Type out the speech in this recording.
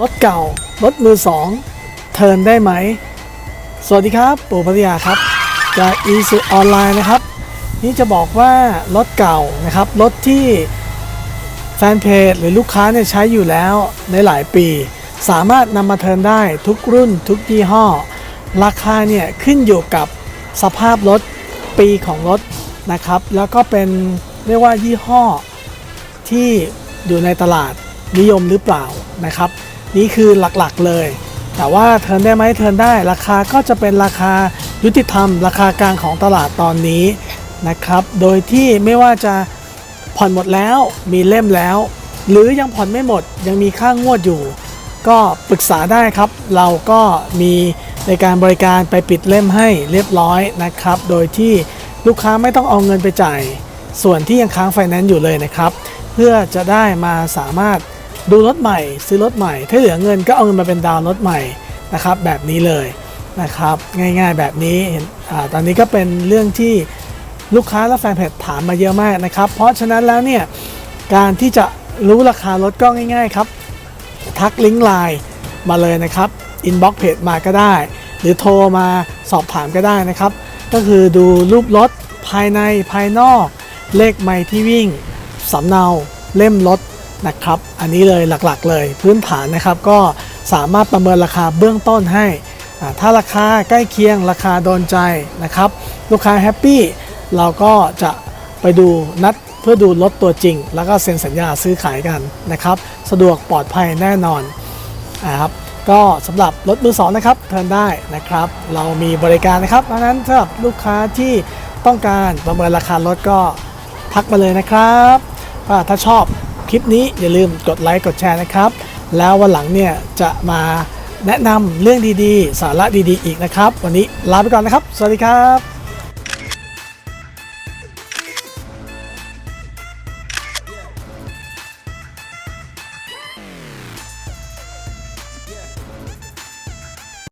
รถเก่า รถมือสองเทินได้ไหม สวัสดีครับปู่พัทยาครับ จาก e ีสุออนไลน์นะครับ นี่จะบอกว่ารถเก่านะครับ รถที่แฟนเพจหรือลูกค้าเนี่ยใช้อยู่แล้วในหลายปี สามารถนำมาเทินได้ทุกรุ่นทุกยี่ห้อ ราคาเนี่ยขึ้นอยู่กับสภาพรถปีของรถนะครับ แล้วก็เป็นเรียกว่ายี่ห้อที่อยู่ในตลาดนิยมหรือเปล่านะครับ นี่คือหลักๆเลย แต่ว่าเทิร์นได้ไหมเทิร์นได้ราคาก็จะเป็นราคายุติธรรม ราคากลางของตลาดตอนนี้นะครับ โดยที่ไม่ว่าจะผ่อนหมดแล้วมีเล่มแล้ว หรือยังผ่อนไม่หมดยังมีค่างวดอยู่ ก็ปรึกษาได้ครับ เราก็มีในการบริการไปปิดเล่มให้เรียบร้อยนะครับ โดยที่ลูกค้าไม่ต้องเอาเงินไปจ่าย ส่วนที่ยังค้างไฟแนนซ์อยู่เลยนะครับ เพื่อจะได้มาสามารถ ดูรถใหม่ซื้อรถใหม่ ถ้าเหลือเงินก็เอาเงินมาเป็นดาวรถใหม่นะครับแบบนี้เลยนะครับง่ายๆแบบนี้อตอนนี้ก็เป็นเรื่องที่ลูกค้าและแฟนเพจถามมาเยอะมากนะครับ เพราะฉะนั้นแล้วเนี่ยการที่จะรู้ราคารถก็ง่าย ๆครับ ทักลิงก์ไลน์มาเลยนะครับอินบ็อกเพจมาก็ได้ หรือโทรมาสอบถามก็ได้นะครับ ก็คือดูรูปรถภายในภายนอก เลขไมล์ที่วิ่งสำเนาเล่มรถ นะครับ อันนี้เลยหลักๆ เลยพื้นฐานนะครับก็สามารถประเมินราคาเบื้องต้นให้ ถ้าราคาใกล้เคียงราคาโดนใจนะครับ ลูกค้าแฮปปี้เราก็จะไปดูนัดเพื่อดูรถตัวจริง แล้วก็เซ็นสัญญาซื้อขายกันนะครับ สะดวกปลอดภัยแน่นอนนะครับก็สำหรับรถมือสองนะครับเทิร์นได้นะครับ เรามีบริการนะครับเพราะฉะนั้นสำหรับลูกค้าที่ต้องการประเมินราคารถก็ทักมาเลยนะครับถ้าชอบ คลิปนี้อย่าลืมกดไลค์กดแชร์นะครับ แล้ววันหลังเนี่ยจะมาแนะนำเรื่องดีๆ สาระดีๆ อีกนะครับ วันนี้ลาไปก่อนนะครับ สวัสดีครับ